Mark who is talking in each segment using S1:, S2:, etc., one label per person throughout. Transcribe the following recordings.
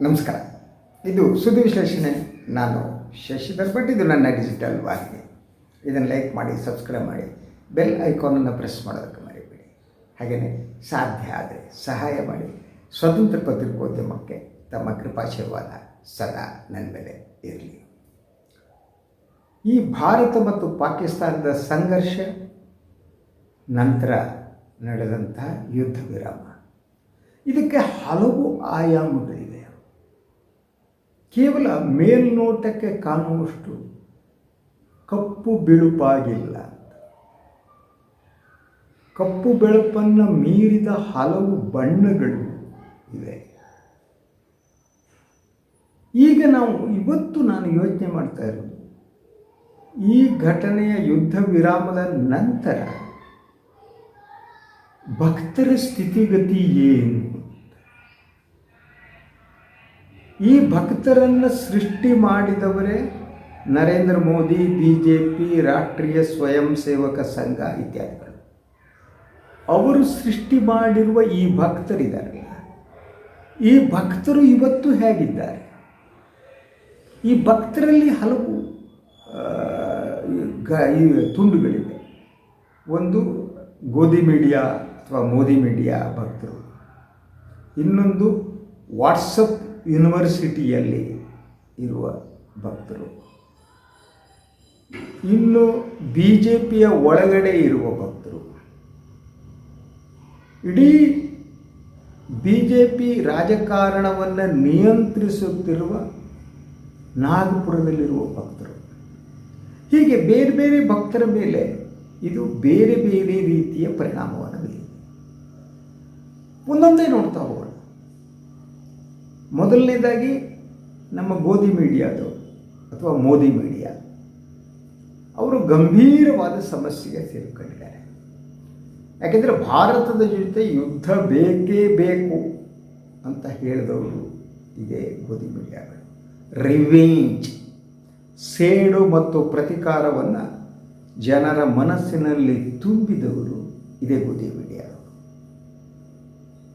S1: ನಮಸ್ಕಾರ. ಇದು ಸುದ್ದಿ ವಿಶ್ಲೇಷಣೆ. ನಾನು ಶಶಿಧರ್ ಭಟ್. ಇದು ನನ್ನ ಡಿಜಿಟಲ್ ವಾಹಿನಿ. ಇದನ್ನು ಲೈಕ್ ಮಾಡಿ ಸಬ್ಸ್ಕ್ರೈಬ್ ಮಾಡಿ ಬೆಲ್ ಐಕಾನನ್ನು ಪ್ರೆಸ್ ಮಾಡೋದಕ್ಕೆ ಮರಿಬೇಡಿ. ಹಾಗೆಯೇ ಸಾಧ್ಯ ಆದರೆ ಸಹಾಯ ಮಾಡಿ. ಸ್ವತಂತ್ರ ಪತ್ರಿಕೋದ್ಯಮಕ್ಕೆ ತಮ್ಮ ಕೃಪಾಶೀರ್ವಾದ ಸದಾ ನನ್ನ ಮೇಲೆ ಇರಲಿ. ಈ ಭಾರತ ಮತ್ತು ಪಾಕಿಸ್ತಾನದ ಸಂಘರ್ಷ, ನಂತರ ನಡೆದಂತಹ ಯುದ್ಧ ವಿರಾಮ. ಇದಕ್ಕೆ ಹಲವು ಆಯಾಮಗಳಿವೆ. ಕೇವಲ ಮೇಲ್ನೋಟಕ್ಕೆ ಕಾಣುವಷ್ಟು ಕಪ್ಪು ಬಿಳುಪಾಗಿಲ್ಲ. ಕಪ್ಪು ಬೆಳಪನ್ನು ಮೀರಿದ ಹಲವು ಬಣ್ಣಗಳು ಇವೆ. ಈಗ ನಾವು ಇವತ್ತು ನಾನು ಯೋಚನೆ ಮಾಡ್ತಾ ಇರೋದು, ಈ ಘಟನೆಯ ಯುದ್ಧ ವಿರಾಮದ ನಂತರ ಭಕ್ತರ ಸ್ಥಿತಿಗತಿ ಏನು? ಈ ಭಕ್ತರನ್ನು ಸೃಷ್ಟಿ ಮಾಡಿದವರೇ Narendra Modi B J P Rashtriya Swayam Sevak ಸಂಘ ಇತ್ಯಾದಿಗಳು. ಅವರು ಸೃಷ್ಟಿ ಮಾಡಿರುವ ಈ ಭಕ್ತರಿದ್ದಾರೆ. ಈ ಭಕ್ತರು ಇವತ್ತು ಹೇಗಿದ್ದಾರೆ? ಈ ಭಕ್ತರಲ್ಲಿ ಹಲವು ಗ- ಈ ತುಂಡುಗಳಿವೆ ಒಂದು ಗೋಧಿ ಮೀಡಿಯಾ ಅಥವಾ ಮೋದಿ ಮೀಡಿಯಾ ಭಕ್ತರು. ಇನ್ನೊಂದು ವಾಟ್ಸಪ್ ಯೂನಿವರ್ಸಿಟಿಯಲ್ಲಿ ಇರುವ ಭಕ್ತರು. ಇನ್ನು ಬಿ ಜೆ ಪಿಯ ಒಳಗಡೆ ಇರುವ ಭಕ್ತರು. ಇಡೀ ಬಿ ಜೆ ಪಿ ರಾಜಕಾರಣವನ್ನು ನಿಯಂತ್ರಿಸುತ್ತಿರುವ ನಾಗಪುರದಲ್ಲಿರುವ ಭಕ್ತರು. ಹೀಗೆ ಬೇರೆ ಬೇರೆ ಭಕ್ತರ ಮೇಲೆ ಇದು ಬೇರೆ ಬೇರೆ ರೀತಿಯ ಪರಿಣಾಮವನ್ನು ಬೀರಿದೆ ಒಂದೊಂದೇ ನೋಡ್ತಾ ಹೋಗೋಣ ಮೊದಲನೇದಾಗಿ ನಮ್ಮ ಗೋಧಿ ಮೀಡಿಯಾದವರು ಅಥವಾ ಮೋದಿ ಮೀಡಿಯಾ. ಅವರು ಗಂಭೀರವಾದ ಸಮಸ್ಯೆಗೆ ಸೇರಿಕೊಂಡಿದ್ದಾರೆ. ಯಾಕೆಂದರೆ ಭಾರತದ ಜೊತೆ ಯುದ್ಧ ಬೇಕೇ ಬೇಕು ಅಂತ ಹೇಳಿದವರು ಇದೇ ಗೋಧಿ ಮೀಡಿಯಾಗಳು. ರಿವೆಂಜ್ ಸೇಡು ಮತ್ತು ಪ್ರತಿಕಾರವನ್ನು ಜನರ ಮನಸ್ಸಿನಲ್ಲಿ ತುಂಬಿದವರು ಇದೇ ಗೋಧಿ ಮೀಡಿಯಾದವರು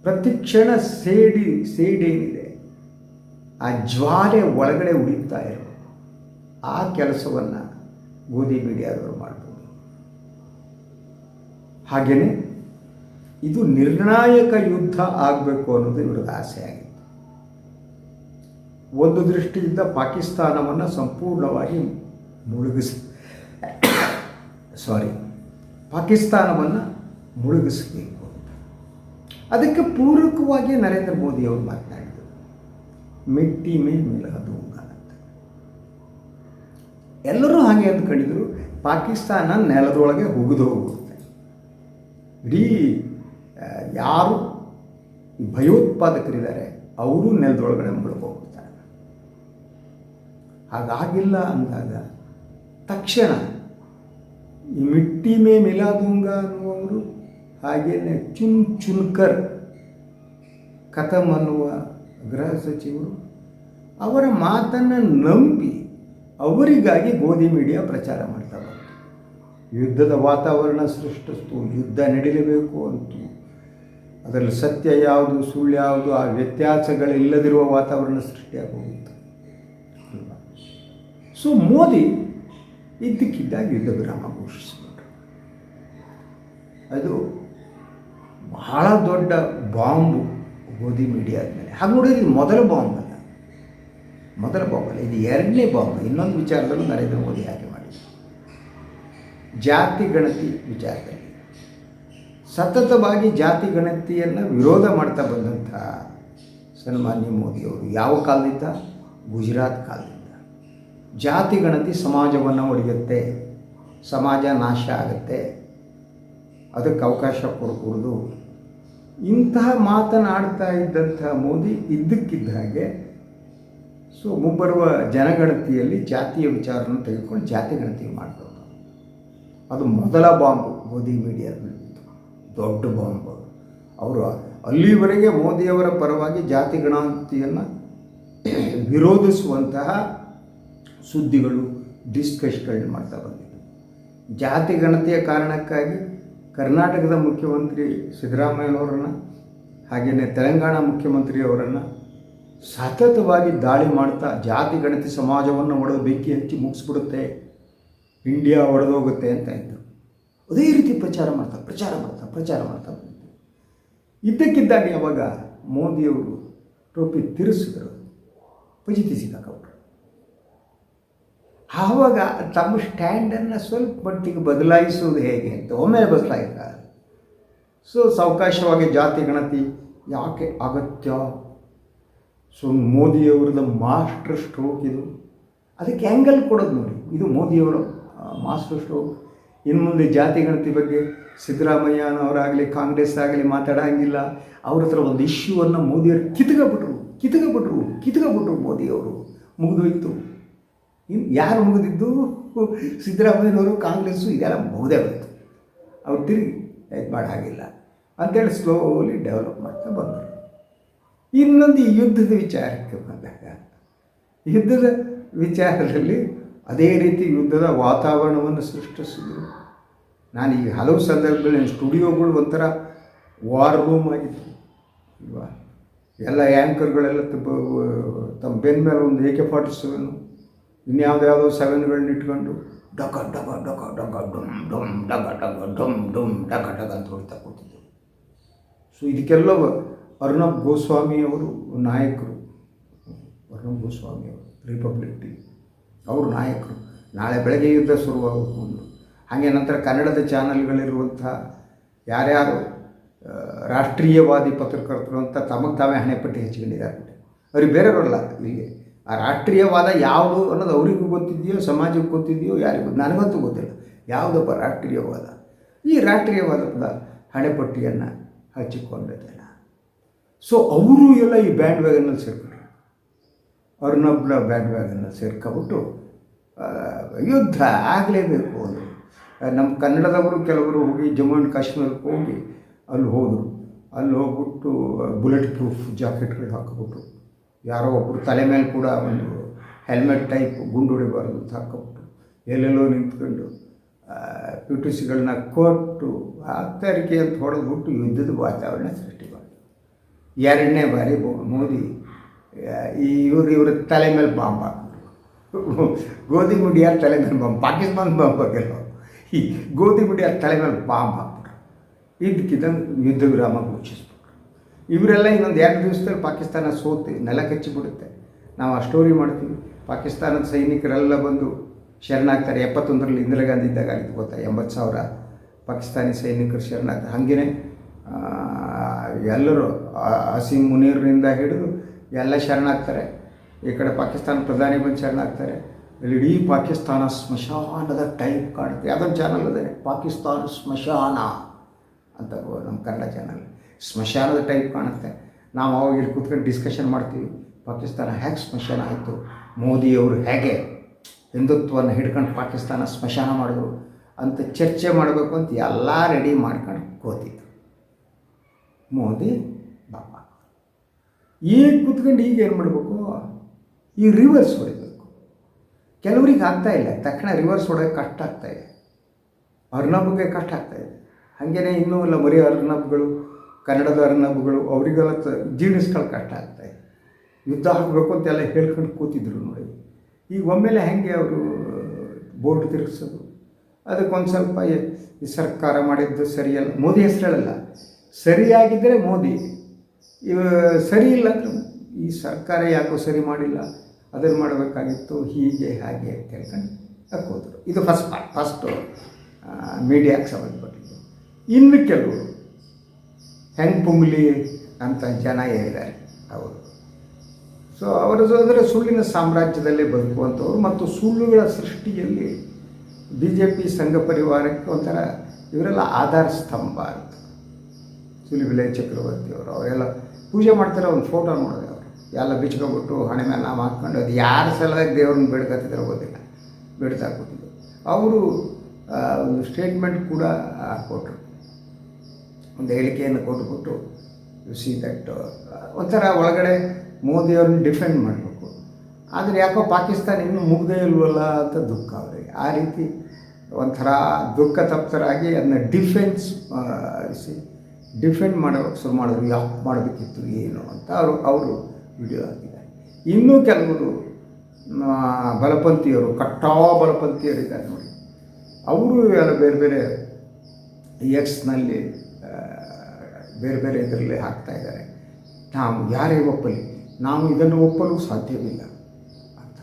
S1: ಪ್ರತಿಕ್ಷಣ ಸೇಡಿ, ಸೇಡೇನಿದೆ. ಆ ಜ್ವಾಲೆ ಒಳಗಡೆ ಉಳಿತಾ ಇರೋ ಆ ಕೆಲಸವನ್ನು ಗೋಧಿ ಮೀಡಿಯಾದವರು ಮಾಡ್ಬೋದು. ಹಾಗೆಯೇ ಇದು ನಿರ್ಣಾಯಕ ಯುದ್ಧ ಆಗಬೇಕು ಅನ್ನೋದು ಇವ್ರದ್ದು ಆಸೆ ಆಗಿತ್ತು. ಒಂದು ದೃಷ್ಟಿಯಿಂದ ಪಾಕಿಸ್ತಾನವನ್ನು ಸಂಪೂರ್ಣವಾಗಿ ಮುಳುಗಿಸ ಸಾರಿ ಪಾಕಿಸ್ತಾನವನ್ನು ಮುಳುಗಿಸಬೇಕು ಅದಕ್ಕೆ ಪೂರಕವಾಗಿ ನರೇಂದ್ರ ಮೋದಿ ಅವರು ಮಾತನಾಡಿದರು ಮಿಟ್ಟಿ ಮೇ ಮಿಲಹದೂಂಗ ಅಂತ. ಎಲ್ಲರೂ ಹಾಗೆ ಅಂದ್ಕೊಂಡಿದ್ರು ಪಾಕಿಸ್ತಾನ ನೆಲದೊಳಗೆ ಹುಗಿದು ಹೋಗುತ್ತೆ. ಇಡೀ ಯಾರು ಭಯೋತ್ಪಾದಕರಿದ್ದಾರೆ, ಅವರು ನೆಲದೊಳಗಡೆ ಮುಳುಗೋಗ್ತಾರೆ ಹಾಗಾಗಿಲ್ಲ ಅಂದಾಗ ತಕ್ಷಣ ಈ ಮಿಟ್ಟಿ ಮೇ ಮಿಲಾದುಂಗ ಅನ್ನುವವರು ಹಾಗೆಯೇ ಚುನ್ ಚುನ್ಕರ್ ಕಥಮ್ ಅನ್ನುವ ಗೃಹ ಸಚಿವರು ಅವರ ಮಾತನ್ನು ನಂಬಿ ಅವರಿಗಾಗಿ ಗೋಧಿ ಮೀಡಿಯಾ ಪ್ರಚಾರ ಮಾಡ್ತಾ ಬಂತು. ಯುದ್ಧದ ವಾತಾವರಣ ಸೃಷ್ಟಿಸ್ತು, ಯುದ್ಧ ನಡೀಲೇಬೇಕು ಅಂತು. ಅದರಲ್ಲಿ ಸತ್ಯ ಯಾವುದು, ಸುಳ್ಳು ಯಾವುದು, ಆ ವ್ಯತ್ಯಾಸಗಳಿಲ್ಲದಿರುವ ವಾತಾವರಣ ಸೃಷ್ಟಿಯಾಗಿ ಹೋಗಿತ್ತು ಅಲ್ವಾ? ಸೊ ಮೋದಿ ಇದ್ದಕ್ಕಿದ್ದಾಗ ಯುದ್ಧ ವಿರಾಮ ಘೋಷಿಸಿಬಿಟ್ರು ಅದು ಬಹಳ ದೊಡ್ಡ ಬಾಂಬು. ಗೋಧಿ ಮೀಡಿಯಾದ ಮೇಲೆ ಹಾಗೆ ನೋಡಿದ್ರೆ ಇದು ಮೊದಲ ಬಾಂಬ್ ಅಲ್ಲ. ಮೊದಲ ಬಾಂಬ್ ಅಲ್ಲ. ಇದು ಎರಡನೇ ಬಾಂಬ್ ಇನ್ನೊಂದು ವಿಚಾರದಲ್ಲಿ ನರೇಂದ್ರ ಮೋದಿ ಹಾಗೆ ಮಾಡಿದೆ ಜಾತಿ ಗಣತಿ ವಿಚಾರದಲ್ಲಿ. ಸತತವಾಗಿ ಜಾತಿ ಗಣತಿಯನ್ನು ವಿರೋಧ ಮಾಡ್ತಾ ಬಂದಂಥ ಸನ್ಮಾನ್ಯ ಮೋದಿಯವರು ಯಾವ ಕಾಲದಿಂದ? ಗುಜರಾತ್ ಕಾಲದಿಂದ. ಜಾತಿ ಗಣತಿ ಸಮಾಜವನ್ನು ಒಡೆಯುತ್ತೆ. ಸಮಾಜ ನಾಶ ಆಗುತ್ತೆ. ಅದಕ್ಕೆ ಅವಕಾಶ ಕೊಡಕೂಡದು ಇಂತಹ ಮಾತನಾಡ್ತಾ ಇದ್ದಂತಹ ಮೋದಿ ಇದ್ದಕ್ಕಿದ್ದ ಹಾಗೆ, ಸೊ ಮುಂಬರುವ ಜನಗಣತಿಯಲ್ಲಿ ಜಾತಿಯ ವಿಚಾರವನ್ನು ತೆಗೆದುಕೊಂಡು ಜಾತಿ ಗಣತಿ ಮಾಡಬೇಕು. ಅದು ಮೊದಲ ಬಾಂಬ್ ಮೋದಿ ಮೀಡಿಯಾದಲ್ಲಿ ದೊಡ್ಡ ಬಾಂಬ್. ಅವರು ಅಲ್ಲಿವರೆಗೆ ಮೋದಿಯವರ ಪರವಾಗಿ ಜಾತಿ ಗಣತಿಯನ್ನು ವಿರೋಧಿಸುವಂತಹ ಸುದ್ದಿಗಳು ಡಿಸ್ಕಸ್ಗಳನ್ನ ಮಾಡ್ತಾ ಬಂದಿದ್ದರು ಜಾತಿ ಗಣತಿಯ ಕಾರಣಕ್ಕಾಗಿ ಕರ್ನಾಟಕದ ಮುಖ್ಯಮಂತ್ರಿ ಸಿದ್ದರಾಮಯ್ಯನವರನ್ನು, ಹಾಗೆಯೇ ತೆಲಂಗಾಣ ಮುಖ್ಯಮಂತ್ರಿಯವರನ್ನು
S2: ಸತತವಾಗಿ ದಾಳಿ ಮಾಡ್ತಾ ಜಾತಿ, ಗಣತಿ, ಸಮಾಜವನ್ನು ಒಡೆದು ಬೆಂಕಿ ಹಚ್ಚಿ ಮುಗಿಸ್ಬಿಡುತ್ತೆ ಇಂಡಿಯಾ ಒಡೆದೋಗುತ್ತೆ ಅಂತ ಇದ್ದರು ಅದೇ ರೀತಿ ಪ್ರಚಾರ ಮಾಡ್ತಾ ಪ್ರಚಾರ ಮಾಡ್ತಾ ಪ್ರಚಾರ ಮಾಡ್ತಾ ಬಂದಿದ್ದರು ಇದ್ದಕ್ಕಿದ್ದಾಗೆ ಅವಾಗ ಮೋದಿಯವರು ಟೋಪಿ ತಿರುಸಿದರು ಫಜಿತಿ ಸಿಕ್ಕಾಕೊಂಡ್ರು ಆವಾಗ ತಮ್ಮ ಸ್ಟ್ಯಾಂಡನ್ನು ಸ್ವಲ್ಪ ಮಟ್ಟಿಗೆ ಬದಲಾಯಿಸುವುದು ಹೇಗೆ ಅಂತ ಒಮ್ಮೆ ಬದಲಾಯಿಸ್ತಾರೆ ಸೊ ಸಾವಕಾಶವಾಗಿ ಜಾತಿ ಗಣತಿ ಯಾಕೆ ಅಗತ್ಯ? ಸೊ ಮೋದಿಯವರದ ಮಾಸ್ಟರ್ ಸ್ಟ್ರೋಕ್ ಇದು. ಅದಕ್ಕೆ ಆ್ಯಂಗಲ್ ಕೊಡೋದು ನೋಡಿ. ಇದು ಮೋದಿಯವರ ಮಾಸ್ಟರ್ ಸ್ಟ್ರೋಕ್ ಇನ್ನು ಮುಂದೆ ಜಾತಿ ಗಣತಿ ಬಗ್ಗೆ ಸಿದ್ದರಾಮಯ್ಯನವರಾಗಲಿ, ಕಾಂಗ್ರೆಸ್ ಆಗಲಿ ಮಾತಾಡೋಂಗಿಲ್ಲ. ಅವ್ರ ಹತ್ರ ಒಂದು ಇಶ್ಯೂವನ್ನು ಮೋದಿಯವರು ಕಿತ್ಕೊಬಿಟ್ರು ಕಿತ್ಕೊಬಿಟ್ರು ಕಿತ್ಕೊಬಿಟ್ರು ಮೋದಿಯವರು. ಮುಗಿದೋಯ್ತು ಇನ್ನು ಯಾರು ಮುಗಿದಿದ್ದು? ಸಿದ್ದರಾಮಯ್ಯನವರು, ಕಾಂಗ್ರೆಸ್ಸು ಇದೆಲ್ಲ ಮುಗಿದೇ ಬಂತು. ಅವ್ರು ತಿರುಗಿ ಇದು ಮಾಡೋ ಹಾಗಿಲ್ಲ. ಅಂತೇಳಿ ಸ್ಲೋಲಿ ಡೆವಲಪ್ ಮಾಡ್ತಾ ಬಂದರು. ಇನ್ನೊಂದು ಈ ಯುದ್ಧದ ವಿಚಾರಕ್ಕೆ ಬಂದಾಗ, ಯುದ್ಧದ ವಿಚಾರದಲ್ಲಿ ಅದೇ ರೀತಿ ಯುದ್ಧದ ವಾತಾವರಣವನ್ನು ಸೃಷ್ಟಿಸಿದ್ರು. ನಾನು ಈ ಹಲವು ಸಂದರ್ಭಗಳಲ್ಲಿ ಸ್ಟುಡಿಯೋಗಳು ಒಂಥರ ವಾರ್ ರೂಮ್ ಆಗಿತ್ತು. ಅಲ್ವಾ ಎಲ್ಲ ಆ್ಯಂಕರ್ಗಳೆಲ್ಲ ತಮ್ಮ ಬೆನ್ನ ಮೇಲೆ ಒಂದು ಎ ಕೆ ಇನ್ಯಾವುದೋ ಯಾವುದೋ ಸೆವೆನ್ಗಳನ್ನ ಇಟ್ಕೊಂಡು ಡಕ ಡಕ ಡಕ ಡಕ, ಡುಮ್ ಡುಮ್, ಡಕ ಡಕ, ಡುಮ್ ಡುಮ್, ಡಕ ಡಕ ಅಂತ ಹೊಡ್ತಾ ಕೂತಿದ್ದರು ಸೊ ಇದಕ್ಕೆಲ್ಲ ಗೋಸ್ವಾಮಿ ಅವರು ನಾಯಕರು. ಅರ್ಣಬ್ ಗೋಸ್ವಾಮಿ ಅವರು ರಿಪಬ್ಲಿಕ್ ಟಿ ಅವರು ನಾಯಕರು. ನಾಳೆ ಬೆಳಗ್ಗೆ ಯುದ್ಧ ಶುರುವಾಗಬಹುದು ಹಾಗೆ ನಂತರ ಕನ್ನಡದ ಚಾನಲ್ಗಳಿರುವಂಥ ಯಾರ್ಯಾರು ರಾಷ್ಟ್ರೀಯವಾದಿ ಪತ್ರಕರ್ತರು ಅಂತ ತಮಗೆ ತಾವೇ ಹಣೆಪಟ್ಟಿ ಹೆಚ್ಚಿಕೊಂಡಿದ್ದಾರೆ ಅವ್ರಿಗೆ ಬೇರೆಯವರಲ್ಲ ಇಲ್ಲಿ ಆ ರಾಷ್ಟ್ರೀಯವಾದ ಯಾವುದು ಅನ್ನೋದು ಅವರಿಗೂ ಗೊತ್ತಿದೆಯೋ, ಸಮಾಜಕ್ಕೆ ಗೊತ್ತಿದೆಯೋ, ಯಾರಿಗೂ ನನಗಂತೂ ಗೊತ್ತಿಲ್ಲ. ಯಾವುದಪ್ಪ ರಾಷ್ಟ್ರೀಯವಾದ? ಈ ರಾಷ್ಟ್ರೀಯವಾದದ ಹಣೆಪಟ್ಟಿಯನ್ನು ಹಚ್ಚಿಕೊಂಡಿದ್ದೇನೆ. ಸೊ ಅವರು ಎಲ್ಲ ಈ ಬ್ಯಾಂಡ್ ವ್ಯಾಗನಲ್ಲಿ ಸೇರ್ಕೊಂಡ್ರು. ಅರ್ನಬ್ನ ಬ್ಯಾಂಡ್ ವ್ಯಾಗನಲ್ಲಿ ಸೇರ್ಕೊಬಿಟ್ಟು ಯುದ್ಧ ಆಗಲೇಬೇಕು ಅಂದರು. ನಮ್ಮ ಕನ್ನಡದವರು ಕೆಲವರು ಹೋಗಿ ಜಮ್ಮು ಆ್ಯಂಡ್ ಕಾಶ್ಮೀರಕ್ಕೆ ಹೋಗಿ ಅಲ್ಲಿ ಹೋದರು. ಅಲ್ಲಿ ಹೋಗ್ಬಿಟ್ಟು ಬುಲೆಟ್ ಪ್ರೂಫ್ ಜಾಕೆಟ್ಗಳು ಹಾಕಿಬಿಟ್ಟು ಯಾರೋ ಒಬ್ಬರು ತಲೆ ಮೇಲೆ ಕೂಡ ಒಂದು ಹೆಲ್ಮೆಟ್ ಟೈಪ್ ಗುಂಡು ಹೊಡಿಬಾರ್ದು ಅಂತ ಎಲ್ಲೆಲ್ಲೋ ನಿಂತ್ಕೊಂಡು ಪಿ ಟಿ ಸಿಗಳನ್ನ ಕೊಟ್ಟು ಆತರಿಕೆ ಅಂತ ಹೊಡೆದ್ಬಿಟ್ಟು ಯುದ್ಧದ ವಾತಾವರಣ ಸೃಷ್ಟಿ ಮಾಡಿದ್ರು. ಎರಡನೇ ಬಾರಿ ಮೋದಿ ಈ ಇವರು ಇವ್ರ ತಲೆ ಮೇಲೆ ಬಾಂಬ್ ಹಾಕಿದ್ರು ಗೋಧಿ ಮುಡಿಯಾರ ತಲೆ ಮೇಲೆ ಬಾಂಬ್ ಪಾಕಿಸ್ತಾನ ಬಾಂಬ್ ಹಾಕಿಲ್ಲ. ಈ ಗೋಧಿ ಮುಡಿಯಾರ ತಲೆ ಮೇಲೆ ಬಾಂಬ್ ಹಾಕ್ಬಿಟ್ರು. ಇದಕ್ಕಿದ್ದಂಗೆ ಯುದ್ಧ ವಿರಾಮ ಘೋಷಿಸ್ಬಿಟ್ರು. ಇವರೆಲ್ಲ ಇನ್ನೊಂದು ಎರಡು ದಿವಸದಲ್ಲಿ ಪಾಕಿಸ್ತಾನ ಸೋತು, ನೆಲ ಕಚ್ಚಿಬಿಡುತ್ತೆ. ನಾವು ಆ ಸ್ಟೋರಿ ಮಾಡ್ತೀವಿ. ಪಾಕಿಸ್ತಾನದ ಸೈನಿಕರೆಲ್ಲ ಬಂದು ಶರಣಾಗ್ತಾರೆ. ಎಪ್ಪತ್ತೊಂದರಲ್ಲಿ ಇಂದಿರಾ ಗಾಂಧಿ ಇದ್ದಾಗ ಆಗಿತ್ತು ಗೊತ್ತಾ? ಎಂಬತ್ತು ಸಾವಿರ ಪಾಕಿಸ್ತಾನಿ ಸೈನಿಕರು ಶರಣಾಗ್ತಾರೆ. ಹಾಗೇನೆ ಎಲ್ಲರೂ ಅಸೀಂ ಮುನೀರ್ನಿಂದ ಹಿಡಿದು ಎಲ್ಲ ಶರಣಾಗ್ತಾರೆ. ಈ ಕಡೆ ಪಾಕಿಸ್ತಾನ ಪ್ರಧಾನಿ ಬಂದು ಶರಣಾಗ್ತಾರೆ. ಇಡೀ ಪಾಕಿಸ್ತಾನ ಸ್ಮಶಾನದ ಟೈಪ್ ಕಾಣುತ್ತೆ. ಅದೊಂದು ಚಾನಲ್ ಅದೇ? ಪಾಕಿಸ್ತಾನ ಸ್ಮಶಾನ ಅಂತ ನಮ್ಮ ಕನ್ನಡ ಚಾನಲ್ ಸ್ಮಶಾನದ ಟೈಪ್ ಕಾಣುತ್ತೆ. ನಾವು ಅವಾಗ ಇಲ್ಲಿ ಕೂತ್ಕೊಂಡು ಡಿಸ್ಕಷನ್ ಮಾಡ್ತೀವಿ. ಪಾಕಿಸ್ತಾನ ಹೇಗೆ ಸ್ಮಶಾನ ಆಯಿತು? ಮೋದಿಯವರು ಹೇಗೆ ಹಿಂದುತ್ವವನ್ನು ಹಿಡ್ಕೊಂಡು ಪಾಕಿಸ್ತಾನ ಸ್ಮಶಾನ ಮಾಡಿದ್ರು ಅಂತ ಚರ್ಚೆ ಮಾಡಬೇಕು ಅಂತ ಎಲ್ಲ ರೆಡಿ ಮಾಡ್ಕೊಂಡು ಕೂತಿತ್ತು ಮೋದಿ ಬಾಬ ಈಗ ಕೂತ್ಕೊಂಡು ಈಗ ಏನು ಮಾಡಬೇಕು? ಈಗ ರಿವರ್ಸ್ ಹೊಡಿಬೇಕು. ಕೆಲವರಿಗೆ ಇಲ್ಲ. ತಕ್ಷಣ ರಿವರ್ಸ್ ಹೊಡೋಕೆ ಕಷ್ಟ ಆಗ್ತಾಯಿದೆ ಅರ್ನಬ್ಗೆ ಕಷ್ಟ ಆಗ್ತಾಯಿದೆ ಹಾಗೆಯೇ ಇನ್ನೂ ಇಲ್ಲ ಮರಿ ಅರ್ನಬ್ಗಳು ಕನ್ನಡದ ಅರ್ನಬ್ಗಳು ಅವರಿಗೆಲ್ಲ ತ- ಜೀರ್ಣಿಸ್ಕೊಳ್ಳೋ ಕಷ್ಟ ಆಗ್ತಾ ಇದೆ. ಯುದ್ಧ ಆಗಬೇಕು ಅಂತೆಲ್ಲ ಹೇಳ್ಕೊಂಡು ಕೂತಿದ್ರು ನೋಡಿ. ಈಗ ಒಮ್ಮೆಲೆ ಹೆಂಗೆ ಅವರು ಬೋರ್ಡ್ ತಿರುಗಿಸೋದು? ಅದಕ್ಕೊಂದು ಸ್ವಲ್ಪ ಈ ಸರ್ಕಾರ ಮಾಡಿದ್ದು ಸರಿಯಲ್ಲ. ಮೋದಿ ಹೆಸರು ಹೇಳಲ್ಲ ಸರಿಯಾಗಿದ್ದರೆ ಮೋದಿ. ಇವ ಸರಿ ಇಲ್ಲ ಅಂದ್ರೆ ಈ ಸರ್ಕಾರ ಯಾಕೋ ಸರಿ ಮಾಡಿಲ್ಲ. ಅದನ್ನು ಮಾಡಬೇಕಾಗಿತ್ತು, ಹೀಗೆ, ಹಾಗೆ ಅಂತ ಹೇಳ್ಕೊಂಡು ಹಾಕೋದ್ರು ಇದು ಫಸ್ಟ್ ಪಾರ್ಟ್. ಫಸ್ಟು ಮೀಡಿಯಾಕ್ಕೆ ಸಂಬಂಧಪಟ್ಟಿದ್ದು. ಇನ್ನು ಕೆಲವರು. ಹೆಂಗೆ ಪುಂಗ್ಲಿ ಅಂತ ಜನ ಹೇಳಿದ್ದಾರೆ. ಅವರು ಸೊ ಅವರು ಅಂದರೆ ಸುಳ್ಳಿನ ಸಾಮ್ರಾಜ್ಯದಲ್ಲಿ ಬದುಕುವಂಥವ್ರು ಮತ್ತು ಸುಳ್ಳುಗಳ ಸೃಷ್ಟಿಯಲ್ಲಿ ಬಿ ಜೆ ಪಿ ಸಂಘ ಪರಿವಾರಕ್ಕೆ ಒಂಥರ ಇವರೆಲ್ಲ ಆಧಾರ ಸ್ತಂಭ ಅಂತ. ಸುಲಿಬಿಲೆ ಚಕ್ರವರ್ತಿ ಅವರು, ಅವರೆಲ್ಲ ಪೂಜೆ ಮಾಡ್ತಾರೆ, ಒಂದು ಫೋಟೋ ನೋಡಿದೆ ಅವರು. ಎಲ್ಲ ಬಿಚ್ಕೊಬಿಟ್ಟು ಹಣೆ ಮೇಲೆ ಹಾಕ್ಕೊಂಡು, ಅದು ಯಾರ ಸಲುವಾಗಿ ದೇವ್ರನ್ನ ಬೇಡ್ಕತ್ತಿದ್ರೆ ಗೊತ್ತಿಲ್ಲ, ಬೇಡ್ತಾ ಕೂತಿದ್ರು ಅವರು ಒಂದು ಸ್ಟೇಟ್ಮೆಂಟ್ ಕೂಡ ಕೊಟ್ಟರು ಒಂದು ಹೇಳಿಕೆಯನ್ನು ಕೊಟ್ಬಿಟ್ಟು ಸಿ ದಟ್ ಒಂಥರ ಒಳಗಡೆ ಮೋದಿಯವ್ರನ್ನ ಡಿಫೆಂಡ್ ಮಾಡಬೇಕು. ಆದರೆ ಯಾಕೋ ಪಾಕಿಸ್ತಾನ ಇನ್ನೂ ಮುಗ್ದೇ ಇಲ್ವಲ್ಲ ಅಂತ ದುಃಖ ಅವರಿಗೆ. ಆ ರೀತಿ ಒಂಥರ ದುಃಖ ತಪ್ತರಾಗಿ ಅದನ್ನ ಡಿಫೆನ್ಸ್ ಡಿಫೆಂಡ್ ಮಾಡೋಕ್ಕೆ ಶುರು ಮಾಡಿದ್ರು. ಯಾಕೆ ಮಾಡಬೇಕಿತ್ತು, ಏನು ಅಂತ ಅವರು ಅವರು ವಿಡಿಯೋ ಹಾಕಿದ್ದಾರೆ. ಇನ್ನೂ ಕೆಲವರು ಬಲಪಂಥೀಯರು, ಕಟ್ಟಾ ಬಲಪಂಥೀಯರಿದ್ದಾರೆ ನೋಡಿ. ಅವರು ಎಲ್ಲ ಬೇರೆ ಬೇರೆ ಎಕ್ಸ್ನಲ್ಲಿ ಬೇರೆ ಬೇರೆ ಇದರಲ್ಲಿ ಹಾಕ್ತಾ ಇದ್ದಾರೆ. ನಾವು ಯಾರೇ ಒಪ್ಪಲಿ, ನಾವು ಇದನ್ನು ಒಪ್ಪಲು ಸಾಧ್ಯವಿಲ್ಲ ಅಂತ.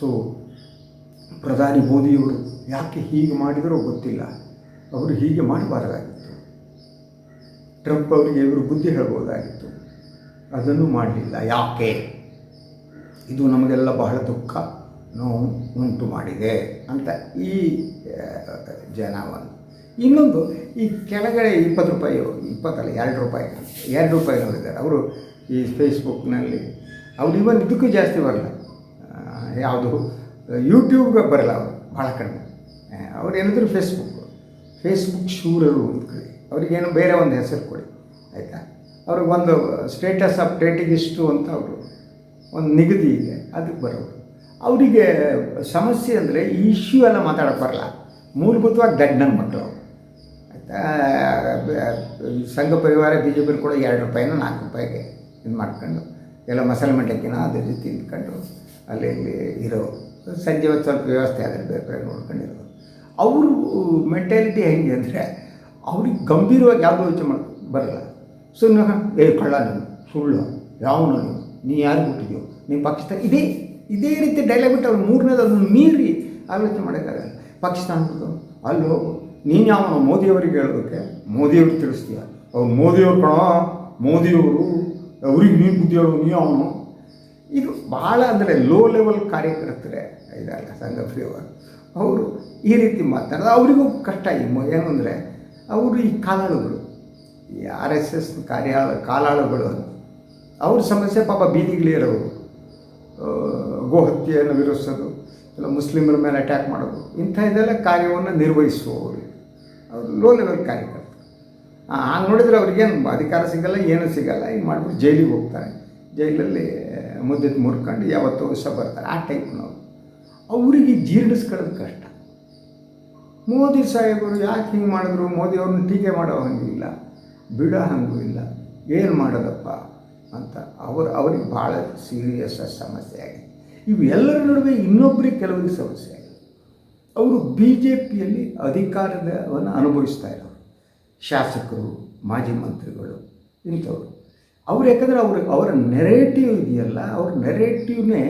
S2: ಸೊ ಪ್ರಧಾನಿ ಮೋದಿಯವರು ಯಾಕೆ ಹೀಗೆ ಮಾಡಿದರೋ ಗೊತ್ತಿಲ್ಲ. ಅವರು ಹೀಗೆ ಮಾಡಬಾರದಾಗಿತ್ತು. ಟ್ರಂಪ್ ಅವರಿಗೆ ಇವರು ಬುದ್ಧಿ ಹೇಳ್ಬೋದಾಗಿತ್ತು. ಅದನ್ನು ಮಾಡಲಿಲ್ಲ. ಯಾಕೆ? ಇದು ನಮಗೆಲ್ಲ ಬಹಳ ದುಃಖ. ನೋವು ಉಂಟು ಮಾಡಿದೆ ಅಂತ ಈ ಜನ ಇನ್ನೊಂದು, ಈ ಕೆಳಗಡೆ ಇಪ್ಪತ್ತು ರೂಪಾಯಿ, ಇಪ್ಪತ್ತಲ್ಲ, ಎರಡು ರೂಪಾಯಿ ಎರಡು ರೂಪಾಯಿ ನೋಡಿದ್ದಾರೆ. ಅವರು ಈ ಫೇಸ್ಬುಕ್ನಲ್ಲಿ ಅವ್ರು ಇವನ್ ಇದಕ್ಕೂ ಜಾಸ್ತಿ ಬರಲ್ಲ. ಯಾವುದು ಯೂಟ್ಯೂಬ್ಗೆ ಬರಲ್ಲ ಅವರು ಭಾಳ ಕಡಿಮೆ. ಅವ್ರು ಏನಾದರೂ ಫೇಸ್ಬುಕ್ ಫೇಸ್ಬುಕ್ ಶೂರರು ಅಂತ ಕಡೆ ಅವ್ರಿಗೇನು ಬೇರೆ ಒಂದು ಹೆಸರು ಕೊಡಿ, ಆಯಿತಾ? ಅವ್ರಿಗೆ ಒಂದು ಸ್ಟೇಟಸ್ ಅಪ್ಡೇಟಿಗೆ ಇಷ್ಟು ಅಂತ ಅವರು, ಒಂದು ನಿಗದಿ ಇದೆ, ಅದಕ್ಕೆ ಬರೋರು. ಅವರಿಗೆ ಸಮಸ್ಯೆ ಅಂದರೆ ಈ ಇಶ್ಯೂ ಎಲ್ಲ ಮಾತಾಡೋಕ್ಕೆ ಬರಲ್ಲ. ಮೂಲಭೂತವಾಗಿ ದಡ್ಡನ ಮಕ್ಕಳು ಸಂಘ ಪರಿವಾರ ಬಿ ಜೆ ಪಿಲಿ ಕೂಡ ಎರಡು ರೂಪಾಯಿನ ನಾಲ್ಕು ರೂಪಾಯಿಗೆ ಇದು ಮಾಡ್ಕೊಂಡು ಎಲ್ಲ ಮಸಾಲೆ ಮಂಡಕ್ಕಿನ ಅದೇ ರೀತಿ ತಿಂದ್ಕೊಂಡು ಅಲ್ಲಿ ಇಲ್ಲಿ ಇರೋ ಸಂಜೆ ಒಂದು ಸ್ವಲ್ಪ ವ್ಯವಸ್ಥೆ ಆದರೆ ಬೇರೆ ಬೇರೆ ನೋಡ್ಕೊಂಡಿರೋ ಅವರು ಮೆಂಟಾಲಿಟಿ ಹೆಂಗೆ ಅಂದರೆ ಅವ್ರಿಗೆ ಗಂಭೀರವಾಗಿ ಯಾವುದೋ ಯೋಚನೆ ಬರಲ್ಲ. ಸುಮ್ಮನೆ ಏ ಕಳ್ಳ ನೀನು, ಸುಳ್ಳು ಯಾವನು ನೀ ಯಾರು ಬಿಟ್ಟಿದ್ಯೋ ನೀನು ಪಾಕಿಸ್ತಾನ, ಇದೇ ಇದೇ ರೀತಿ ಡೈಲಾಗ್ ಬಿಟ್ಟು ಅವ್ರು ಮೂರನೇದು ಅದನ್ನು ಮೀರಿ ಆಲೋಚನೆ ಮಾಡೋಕ್ಕಾಗಲ್ಲ ಪಾಕಿಸ್ತಾನ ಅಲ್ಲಿ ಹೋಗು ನೀನು ಯಾವ ಮೋದಿಯವರಿಗೆ ಹೇಳೋದಕ್ಕೆ ಮೋದಿಯವ್ರಿಗೆ ತಿಳಿಸ್ತೀಯ. ಅವ್ರು ಮೋದಿಯವ್ರು ಕಣ, ಮೋದಿಯವರು, ಅವ್ರಿಗೆ ನೀನು ಬುದ್ಧಿ ಹೇಳು ನೀ ಅವನು ಇದು ಭಾಳ ಅಂದರೆ ಲೋ ಲೆವೆಲ್ ಕಾರ್ಯಕರ್ತರೆ ಇದಲ್ಲ ಸಂಘ ಪ್ರಿಯವರು. ಅವರು ಈ ರೀತಿ ಮಾತಾಡೋದು ಅವರಿಗೂ ಕಷ್ಟ. ಏನು ಅಂದರೆ ಅವರು ಈ ಕಾಲಾಳುಗಳು, ಈ ಆರ್ ಎಸ್ ಎಸ್ ಕಾರ್ಯ ಕಾಲಾಳುಗಳು ಅವ್ರ ಸಮಸ್ಯೆ ಪಾಪ ಬೀದಿಗಳಿರೋರು ಗೋಹತ್ಯೆಯನ್ನು ವಿರೋಧಿಸೋದು, ಇಲ್ಲ ಮುಸ್ಲಿಮರ ಮೇಲೆ ಅಟ್ಯಾಕ್ ಮಾಡೋದು ಇಂಥ ಇದೆಲ್ಲ ಕಾರ್ಯವನ್ನು ನಿರ್ವಹಿಸುವವರು. ಅವರು ಲೋ ಲೆವೆಲ್ ಕಾರ್ಯಕರ್ತ. ಹಂಗೆ ನೋಡಿದರೆ ಅವ್ರಿಗೇನು ಅಧಿಕಾರ ಸಿಗಲ್ಲ, ಏನೂ ಸಿಗಲ್ಲ ಈಗ ಮಾಡಿಬಿಟ್ಟು ಜೈಲಿಗೆ ಹೋಗ್ತಾರೆ. ಜೈಲಲ್ಲಿ ಮುದ್ದೆ ಮುರ್ಕೊಂಡು ಯಾವತ್ತೋ ವರ್ಷ ಬರ್ತಾರೆ, ಆ ಟೈಪ್ನವ್ರು ಅವರಿಗೆ ಜೀರ್ಣಿಸ್ಕೊಳ್ಳೋದು ಕಷ್ಟ. ಮೋದಿ ಸಾಹೇಬರು ಯಾಕೆ ಹಿಂಗೆ ಮಾಡಿದ್ರು? ಮೋದಿ ಅವ್ರನ್ನ ಟೀಕೆ ಮಾಡೋ ಹಂಗಿಲ್ಲ ಬಿಡೋ ಹಂಗೂ ಇಲ್ಲ. ಏನು ಮಾಡೋದಪ್ಪ ಅಂತ ಅವರು, ಅವ್ರಿಗೆ ಭಾಳ ಸೀರಿಯಸ್ ಸಮಸ್ಯೆ ಆಗಿದೆ. ಇವೆಲ್ಲರ ನಡುವೆ ಇನ್ನೊಬ್ಬರಿಗೆ ಕೆಲವರಿಗೆ ಸಮಸ್ಯೆ ಆಗಿದೆ. ಅವರು ಬಿ ಜೆ ಪಿಯಲ್ಲಿ ಅಧಿಕಾರವನ್ನು ಅನುಭವಿಸ್ತಾ ಇರೋರು. ಶಾಸಕರು, ಮಾಜಿ ಮಂತ್ರಿಗಳು, ಇಂಥವ್ರು. ಅವ್ರು ಯಾಕಂದರೆ ಅವರು ಅವರ ನೆರೇಟಿವ್ ಇದೆಯಲ್ಲ, ಅವ್ರ ನೆರೇಟಿವ್ನೇ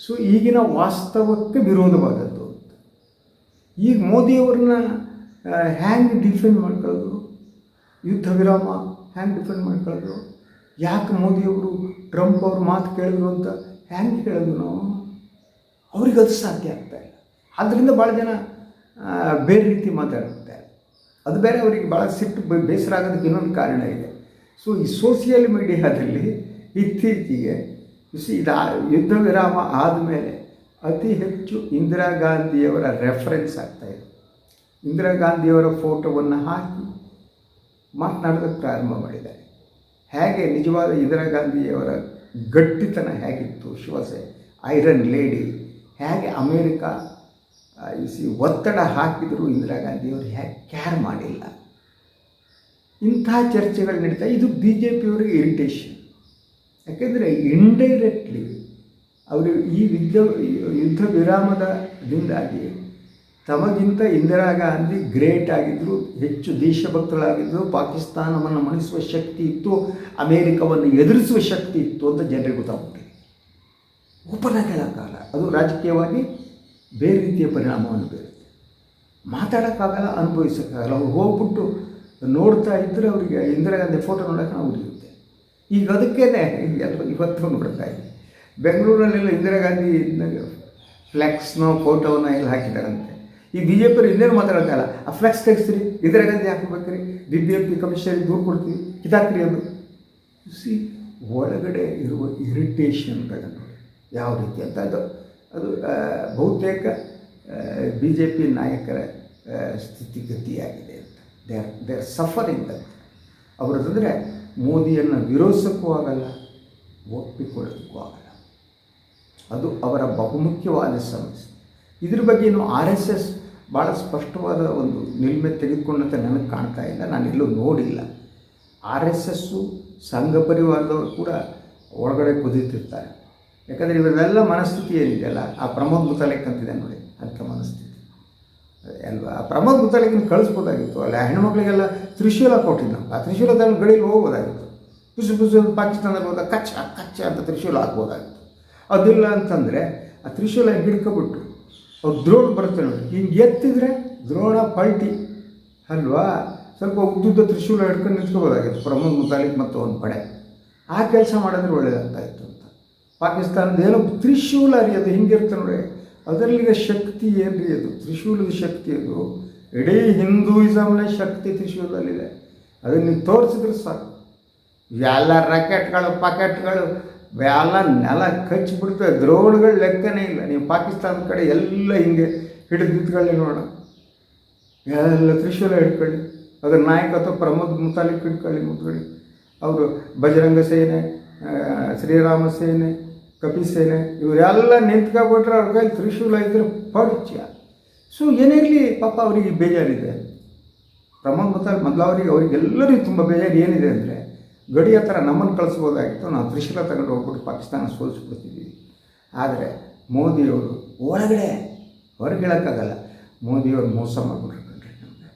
S2: ಸೊ ಈಗಿನ ವಾಸ್ತವಕ್ಕೆ ವಿರೋಧವಾದದ್ದು ಅಂತ. ಈಗ ಮೋದಿಯವ್ರನ್ನ ಹ್ಯಾಂಗೆ ಡಿಫೆಂಡ್ ಮಾಡ್ಕೊಳ್ಳೋದು, ಯುದ್ಧ ವಿರಾಮ ಹ್ಯಾಂಗೆ ಡಿಫೆಂಡ್ ಮಾಡ್ಕೊಳ್ಳೋದು, ಯಾಕೆ ಮೋದಿಯವರು ಟ್ರಂಪ್ ಅವ್ರ ಮಾತು ಕೇಳಿದ್ರು ಅಂತ ಹ್ಯಾಂಗ್ ಕೇಳೋದು ನಾವು? ಅವ್ರಿಗೆ ಅದು ಸಾಧ್ಯ ಆಗ್ತಾ ಇಲ್ಲ. ಆದ್ದರಿಂದ ಭಾಳ ಜನ ಬೇರೆ ರೀತಿ ಮಾತಾಡುತ್ತೆ ಅದು ಬೇರೆ ಅವರಿಗೆ ಭಾಳ ಸಿಟ್ಟು ಬೇಸರ ಆಗೋದಕ್ಕೆ ಇನ್ನೊಂದು ಕಾರಣ ಇದೆ. ಸೊ ಈ ಸೋಷಿಯಲ್ ಮೀಡಿಯಾದಲ್ಲಿ ಇತ್ತೀಚೆಗೆ ಇದು ಯುದ್ಧ ವಿರಾಮ ಆದಮೇಲೆ ಅತಿ ಹೆಚ್ಚು ಇಂದಿರಾ ಗಾಂಧಿಯವರ ರೆಫರೆನ್ಸ್ ಆಗ್ತಾಯಿದೆ ಇಂದಿರಾ ಗಾಂಧಿಯವರ ಫೋಟೋವನ್ನು ಹಾಕಿ ಮಾತನಾಡೋದಕ್ಕೆ ಪ್ರಾರಂಭ ಮಾಡಿದ್ದಾರೆ. ಹೇಗೆ ನಿಜವಾದ ಇಂದಿರಾ ಗಾಂಧಿಯವರ ಗಟ್ಟಿತನ ಹೇಗಿತ್ತು ಶಿವಸೆ ಐರನ್ ಲೇಡಿ ಹೇಗೆ ಅಮೇರಿಕ ಸಿ ಒತ್ತಡ ಹಾಕಿದರೂ ಇಂದಿರಾ ಗಾಂಧಿಯವರು ಹೇಗೆ ಕ್ಯಾರ್ ಮಾಡಿಲ್ಲ. ಇಂಥ ಚರ್ಚೆಗಳು ನಡೀತಾ, ಇದು ಬಿ ಜೆ ಪಿಯವರಿಗೆ ಇರಿಟೇಷನ್ ಯಾಕೆಂದರೆ ಇಂಡೈರೆಕ್ಟ್ಲಿ ಅವರು ಈ ಯುದ್ಧ ಯುದ್ಧ ವಿರಾಮದದಿಂದಾಗಿ ತಮಗಿಂತ ಇಂದಿರಾ ಗಾಂಧಿ ಗ್ರೇಟ್ ಆಗಿದ್ದರು ಹೆಚ್ಚು ದೇಶಭಕ್ತರಾಗಿದ್ದರು ಪಾಕಿಸ್ತಾನವನ್ನು ಮಣಿಸುವ ಶಕ್ತಿ ಇತ್ತು, ಅಮೇರಿಕವನ್ನು ಎದುರಿಸುವ ಶಕ್ತಿ ಇತ್ತು ಅಂತ ಜನರಿಗೆ ಗೊತ್ತಾಗ್ಬಿಟ್ಟಿದೆ. ಓಪನ್ ಕಾಲ, ಅದು ರಾಜಕೀಯವಾಗಿ ಬೇರೆ ರೀತಿಯ ಪರಿಣಾಮವನ್ನು ಬೀರುತ್ತೆ. ಮಾತಾಡೋಕ್ಕಾಗಲ್ಲ, ಅನುಭವಿಸೋಕ್ಕಾಗಲ್ಲ. ಅವ್ರು ಹೋಗ್ಬಿಟ್ಟು ನೋಡ್ತಾ ಇದ್ದರೆ ಅವರಿಗೆ ಇಂದಿರಾ ಗಾಂಧಿ ಫೋಟೋ ನೋಡೋಕೆ ನಾವು ಉರಿಯುತ್ತೆ ಈಗ ಅದಕ್ಕೇ ಎಲ್ಲರೂ ಇವತ್ತು ಇದ್ದೀವಿ ಬೆಂಗಳೂರಲ್ಲೆಲ್ಲ ಇಂದಿರಾ ಗಾಂಧಿ ಫ್ಲೆಕ್ಸ್ನೋ ಫೋಟೋನ ಎಲ್ಲ ಹಾಕಿದ್ದಾರಂತೆ. ಈ ಬಿ ಜೆ ಪಿಯವರು ಇನ್ನೇನು ಮಾತಾಡೋಕ್ಕಲ್ಲ ಆ ಫ್ಲೆಕ್ಸ್ ತೆಗಿಸ್ರಿ. ಇಂದಿರಾ ಗಾಂಧಿ ಹಾಕ್ಬೇಕ್ರಿ. B B M P commission ದೂರು ಕೊಡ್ತೀವಿ. ಇದಾಕ್ರಿ ಅದು ಸಿ ಒಳಗಡೆ ಇರುವ ಇರಿಟೇಷನ್ ನೋಡಿ, ಯಾವ ರೀತಿ ಅಂತ ಅದು ಅದು ಬಹುತೇಕ ಬಿ ಜೆ ಪಿ ನಾಯಕರ ಸ್ಥಿತಿಗತಿಯಾಗಿದೆ ಅಂತ. They are they are suffering ಅಂತ. ಅವರದಂದರೆ ಮೋದಿಯನ್ನು ವಿರೋಧಿಸೋಕ್ಕೂ ಆಗಲ್ಲ, ಒಪ್ಪಿಕೊಳ್ಳೋದಕ್ಕೂ ಆಗಲ್ಲ. ಅದು ಅವರ ಬಹುಮುಖ್ಯವಾದ ಸಮಸ್ಯೆ. ಇದ್ರ ಬಗ್ಗೆ ಏನು ಆರ್ ಎಸ್ ಎಸ್ ಭಾಳ ಸ್ಪಷ್ಟವಾದ ಒಂದು ನಿಲ್ಮೆ ತೆಗೆದುಕೊಂಡಂತೆ ನನಗೆ ಕಾಣ್ತಾ ಇಲ್ಲ ನಾನು ಎಲ್ಲೂ ನೋಡಿಲ್ಲ. ಆರ್ ಎಸ್ ಎಸ್ಸು ಸಂಘ ಪರಿವಾರದವರು ಕೂಡ ಒಳಗಡೆ ಕುದೀತಿರ್ತಾರೆ. ಯಾಕಂದರೆ ಇವರೆಲ್ಲ ಮನಸ್ಥಿತಿ ಏನಿದೆಯಲ್ಲ, ಆ ಪ್ರಮೋದ್ ಮುತಾಲಿಕ್ ಅಂತಿದೆ ನೋಡಿ, ಅಂಥ ಮನಸ್ಥಿತಿ. ಅಲ್ವಾ? ಆ ಪ್ರಮೋದ್ ಮುತಾಲಿಕನ ಕಳಿಸ್ಬೋದಾಗಿತ್ತು. ಅಲ್ಲ ಹೆಣ್ಮಕ್ಳಿಗೆಲ್ಲ ತ್ರಿಶೂಲ ಕೊಟ್ಟಿದ್ನಪ್ಪ ಆ ತ್ರಿಶೂಲದಲ್ಲಿ ಗಡಿಯಲ್ಲಿ ಹೋಗ್ಬೋದಾಗಿತ್ತು. ಬಿಸು ಅಂತ ಪಾಕಿಸ್ತಾನದಲ್ಲಿ ಹೋದಾಗ ಕಚ್ಚ ಕಚ್ಚ ಅಂತ ತ್ರಿಶೂಲ ಹಾಕ್ಬೋದಾಗಿತ್ತು. ಅದಿಲ್ಲ ಅಂತಂದರೆ ಆ ತ್ರಿಶೂಲ ಹಿಡ್ಕೊಬಿಟ್ಟು ಅವ್ರು ದ್ರೋಣ ಬರ್ತಾರೆ ನೋಡಿ. ಹಿಂಗೆ ಎತ್ತಿದ್ರೆ ದ್ರೋಣ ಪಲ್ಟಿ. ಅಲ್ವಾ? ಸ್ವಲ್ಪ ಉದ್ದುದ್ದ ತ್ರಿಶೂಲ ಹಿಡ್ಕೊಂಡು ನಿಂತ್ಕೋಬೋದಾಗಿತ್ತು ಪ್ರಮೋದ್ ಮುತಾಲಿಕ್ ಮತ್ತು ಒಂದು ಪಡೆ. ಆ ಕೆಲಸ ಮಾಡಿದ್ರೆ ಅಂತ ಪಾಕಿಸ್ತಾನದ ಏನೋ ತ್ರಿಶೂಲ ರೀ ಅದು ನೋಡಿ ಅದರಲ್ಲಿಗೆ ಶಕ್ತಿ ಏನು ರೀ ಅದು? ತ್ರಿಶೂಲದ ಶಕ್ತಿ ಅದು. ಇಡೀ ಹಿಂದೂಯಿಸಮ್ನ ಶಕ್ತಿ ತ್ರಿಶೂಲದಲ್ಲಿದೆ. ಅದನ್ನು ನೀವು ತೋರಿಸಿದ್ರೆ ಸಾಕು. ಎಲ್ಲ ರಾಕೆಟ್ಗಳು, ಪಾಕೆಟ್ಗಳು, ಎಲ್ಲ ನೆಲ ಕಚ್ಚಿಬಿಡ್ತವೆ ದ್ರೋಣಗಳು ಲೆಕ್ಕನೇ ಇಲ್ಲ. ನೀವು ಪಾಕಿಸ್ತಾನದ ಕಡೆ ಎಲ್ಲ ಹಿಂಗೆ ಹಿಡಿದು ನಿಂತ್ಕೊಳ್ಳಿ ನೋಡೋಣ. ಎಲ್ಲ ತ್ರಿಶೂಲ ಹಿಡ್ಕೊಳ್ಳಿ. ಅದರ ನಾಯಕತ್ವ ಪ್ರಮೋದ್ ಮುತಾಲಿಕ್ ಹಿಡ್ಕೊಳ್ಳಿ ಮುತ್ಕೊಳ್ಳಿ ಅವರು ಬಜರಂಗ ಸೇನೆ ಶ್ರೀರಾಮ ಸೇನೆ ಕಪಿ ಸೇನೆ ಇವರೆಲ್ಲ ನಿಂತ್ಕೊಬಿಟ್ರೆ ಅವ್ರ ಕೈಲಿ ತ್ರಿಶೂಲ ಇದ್ರೆ ಪರಿಚಯ. ಸೊ ಏನಿರಲಿ ಪಾಪ ಅವರಿಗೆ ಬೇಜಾರಿದೆ. ಪ್ರಮಾಣ ಗೊತ್ತಾಗ ಮೊದಲು ಅವರಿಗೆ ಅವರಿಗೆಲ್ಲರಿಗೂ ತುಂಬ ಬೇಜಾರು ಏನಿದೆ ಅಂದರೆ, ಗಡಿಯ ಹತ್ರ ನಮ್ಮನ್ನು ಕಳಿಸ್ಬೋದಾಗಿತ್ತು. ನಾವು ತ್ರಿಶೂಲ ತಗೊಂಡು ಹೋಗ್ಬಿಟ್ಟು ಪಾಕಿಸ್ತಾನ ಸೋಲಿಸ್ಬಿಡ್ತಿದ್ವಿ ಆದರೆ, ಮೋದಿಯವರು ಒಳಗಡೆ ಹೊರಗೆ ಹೇಳೋಕ್ಕಾಗಲ್ಲ. ಮೋದಿಯವರು ಮೋಸ ಮಾಡಿಬಿಟ್ರು ಕಣ್ರಿ ನಮಗೆ.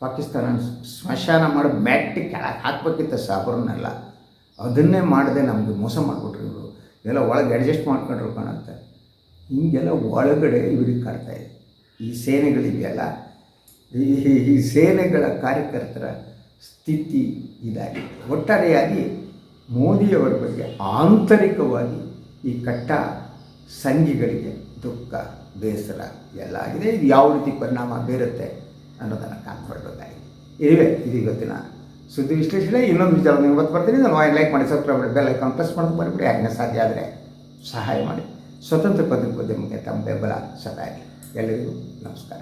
S2: ಪಾಕಿಸ್ತಾನ ಸ್ಮಶಾನ ಮಾಡಿ ಮ್ಯಾಟ್ಟಿ ಕೆಳಗೆ ಹಾಕ್ಬೇಕಿತ್ತ ಸಾಬರನ್ನೆಲ್ಲ. ಅದನ್ನೇ ಮಾಡದೆ ನಮಗೆ ಮೋಸ ಮಾಡಿಬಿಟ್ರು ಇವರು. ಎಲ್ಲ ಒಳಗೆ ಅಡ್ಜಸ್ಟ್ ಮಾಡ್ಕೊಂಡ್ರು ಕಾಣುತ್ತೆ. ಹೀಗೆಲ್ಲ ಒಳಗಡೆ ಇವ್ರಿಗೆ ಇದೆ. ಈ ಸೇನೆಗಳಿದೆಯಲ್ಲ ಈ, ಈ- ಈ ಸೇನೆಗಳ ಕಾರ್ಯಕರ್ತರ ಸ್ಥಿತಿ ಇದಾಗಿದೆ. ಒಟ್ಟಾರೆಯಾಗಿ ಮೋದಿಯವರ ಬಗ್ಗೆ ಆಂತರಿಕವಾಗಿ ಈ ಕಟ್ಟ ಸಂಘಿಗಳಿಗೆ ದುಃಖ ಬೇಸರ ಎಲ್ಲ ಆಗಿದೆ. ಇದು ಯಾವ ರೀತಿ ಪರಿಣಾಮ ಬೀರುತ್ತೆ ಅನ್ನೋದನ್ನು ಕಾಣ್ಕೊಳ್ಬೇಕಾಗಿದೆ. ಇವೆ ಇದು ಇವತ್ತಿನ ಸುದ್ದಿ ವಿಶ್ಲೇಷಣೆ, ಇನ್ನೊಂದು ವಿಚಾರ ನೀವು ಇವತ್ತು ಬರ್ತೀನಿ. ನಾನು ಲೈಕ್ ಮಾಡಿ ಸಬ್ಸ್ಕ್ರೈಬ್ ಮಾಡಿ ಬೆಲ್ ಐಕಾನ್ ಪ್ರೆಸ್ ಮಾಡೋದು ಬರಬೇಡಿ ಯಾಕೆ ಸಾಧ್ಯ ಆದರೆ ಸಹಾಯ ಮಾಡಿ. ಸ್ವತಂತ್ರ ಪತ್ರಿಕೋದ್ಯಮಕ್ಕೆ ತಮ್ಮ ಬೆಂಬಲ ಸದಾ ಎಲ್ಲರಿಗೂ ನಮಸ್ಕಾರ.